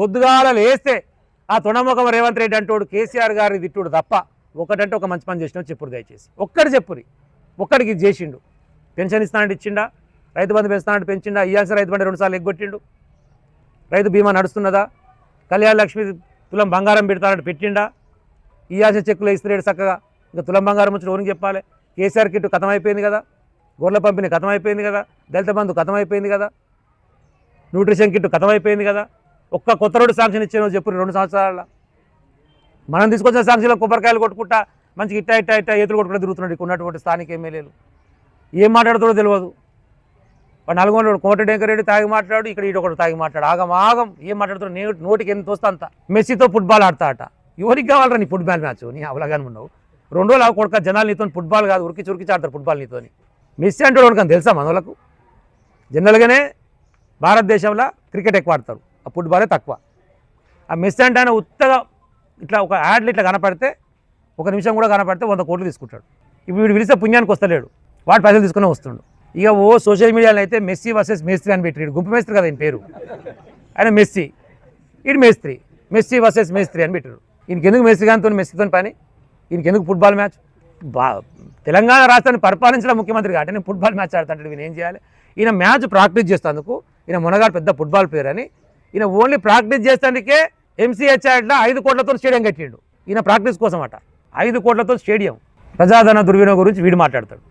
పొద్దుగాల లేస్తే ఆ తొండముఖం రేవంత్ రెడ్డి అంటోడు కేసీఆర్ గారి తిట్టుడు తప్ప ఒకటంటే ఒక మంచి పని చేసినా చెప్పుడు దయచేసి. ఒక్కడు చెప్పురి. ఒక్కడికి ఇది చేసిండు. పెన్షన్ ఇస్తానంటే ఇచ్చిండా? రైతు బంధు పెంచుతానంటే పెంచిండా? ఇయ్యాల్సిన రైతు బండి రెండుసార్లు ఎగ్గొట్టిండు. రైతు బీమా నడుస్తున్నదా? కళ్యాణ లక్ష్మి తులం బంగారం పెడతానంటే పెట్టిండా? ఇయ్యాల్సిన చెక్కులు ఇస్తున్నాడు చక్కగా. ఇంకా తులం బంగారం వచ్చి ఓనికి చెప్పాలి? కేసీఆర్ కిట్టు కథం అయిపోయింది కదా. గొర్రెల పంపిణీ కథం అయిపోయింది కదా. దళిత బంధు అయిపోయింది కదా. న్యూట్రిషన్ కిట్టు కథం అయిపోయింది కదా. ఒక్క కొత్త రోడ్డు శాంక్షన్ ఇచ్చాను చెప్పు రెండు సంవత్సరాల మనం తీసుకొచ్చిన శాంక్షన్లో కొబ్బరికాయలు కొట్టుకుంటా మంచిగా ఇట్టా ఇట్టా ఇట్టా ఏతులు కొట్టుకుంటూ తిరుగుతున్నాడు ఇక్కడ ఉన్నటువంటి స్థానిక ఎమ్మెల్యేలు. ఏం మాట్లాడుతాడో తెలియదు వాడు నల్గొండ కోమటిరెడ్డి తాగి మాట్లాడు ఇక్కడ ఈడ ఒకటి తాగి మాట్లాడు ఆగం ఆగం. ఏం మాట్లాడుతాడు నేను నోటికి ఎంత వస్తా అంత. మెస్సీతో ఫుట్బాల్ ఆడతా అట ఎవరికి కావాలరా నీ ఫుట్బాల్ మ్యాచ్? నీ అవలాగానే ఉన్నావు. రెండు రోజులు కొడుక జనాలు నీతో ఫుట్బాల్ కాదు ఉరికి చురికి ఆడతారు ఫుట్బాల్ నీతో మెస్సీ అంటే వాడికి తెలుసా మనోళ్ళకు? జనరల్గానే భారతదేశంలో క్రికెట్ ఎక్కువ ఆడతారు. ఫుట్బాలే తక్కువ. ఆ మెస్సీ అంటే ఆయన ఉత్తగా ఇట్లా ఒక యాడ్లు ఇట్లా కనపడితే ఒక నిమిషం కూడా కనపడితే వంద కోట్లు తీసుకుంటాడు. ఇప్పుడు వీడు పిలిస్తే పుణ్యానికి వస్తలేడు. వాడు పైసలు తీసుకునే వస్తుండు. ఇక ఓ సోషల్ మీడియాలో అయితే మెస్సీ వర్సెస్ మేస్త్రి అని పెట్టాడు గుంపు మేస్త్రి కదా ఈయన పేరు. ఆయన మెస్సీ. ఈడు మేస్త్రి. మెస్సీ వర్సెస్ మేస్త్రి అని పెట్టాడు ఈయనకి ఎందుకు మెస్సీ గానితో మెస్సీతో పని? ఈయనకెందుకు ఫుట్బాల్ మ్యాచ్? బా తెలంగాణ రాష్ట్రాన్ని పరిపాలించిన ముఖ్యమంత్రి కాబట్టి నేను ఫుట్బాల్ మ్యాచ్ ఆడుతుంటాడు. ఈయన ఏం చేయాలి? ఈయన మ్యాచ్ ప్రాక్టీస్ చేస్తేందుకు ఈయన మునగాడు పెద్ద ఫుట్బాల్ ప్లేయర్ అని ఈయన ఓన్లీ ప్రాక్టీస్ చేస్తానికే ఎంసీహెచ్ఆర్లో ఐదు కోట్లతో స్టేడియం కట్టిండు. ఈయన ప్రాక్టీస్ కోసం అట ఐదు కోట్లతో స్టేడియం. ప్రజాధన దుర్వినియోగం గురించి వీడు మాట్లాడతాడు.